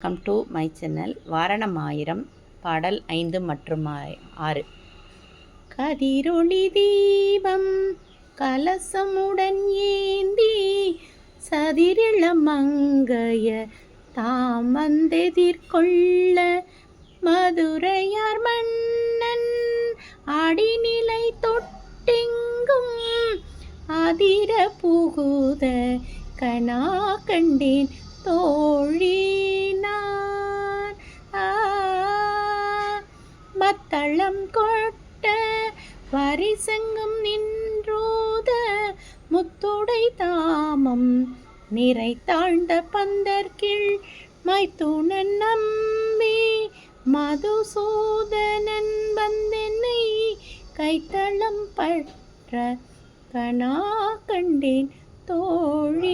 Welcome to my channel Vaaranam Aayiram பாடல் ஐந்து மற்றும் ஆறு. கதிரொளி தீபம் கலசமுடன் ஏந்தி சதிரிள மங்கைய தாம் வந்தெதிர்கொள்ள மதுரையார் மன்னன் அடிநிலை தொட்டெங்கும் அதிர புகுத கனா கண்டேன் தோ பத்தளம் கொட்ட பரிசங்கம் நின்றோத முத்துடை தாமம் நிறை தாழ்ந்த பந்தர்கிள் மைத்துணன் நம்பி மதுசூதனன் வந்தென்னை கைத்தளம் பற்ற கணா கண்டேன் தோழி